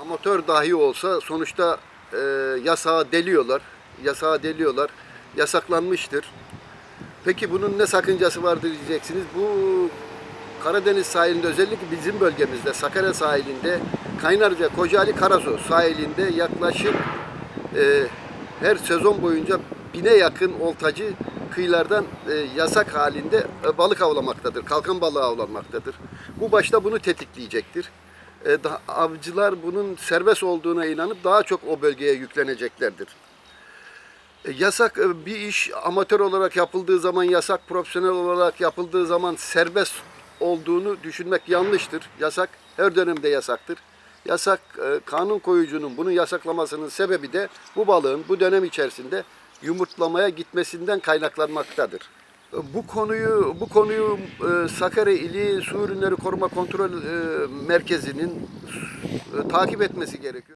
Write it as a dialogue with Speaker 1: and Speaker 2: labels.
Speaker 1: amatör dahi olsa sonuçta e, yasağı deliyorlar. Yasağı deliyorlar. Yasaklanmıştır. Peki bunun ne sakıncası vardır diyeceksiniz. Bu Karadeniz sahilinde özellikle bizim bölgemizde Sakarya sahilinde Kaynarca, Kocaeli, Karasu sahilinde yaklaşık e, her sezon boyunca bine yakın oltacı kıyılardan e, yasak halinde e, balık avlamaktadır. Kalkan balığı avlanmaktadır. Bu başta bunu tetikleyecektir. E, daha, avcılar bunun serbest olduğuna inanıp daha çok o bölgeye yükleneceklerdir. E, Yasak e, bir iş amatör olarak yapıldığı zaman yasak, profesyonel olarak yapıldığı zaman serbest olduğunu düşünmek yanlıştır. Yasak her dönemde yasaktır. Yasak e, kanun koyucunun bunu yasaklamasının sebebi de bu balığın bu dönem içerisinde yumurtlamaya gitmesinden kaynaklanmaktadır. Bu konuyu bu konuyu e, Sakarya İli Su Ürünleri Koruma Kontrol e, Merkezi'nin e, takip etmesi gerekiyor.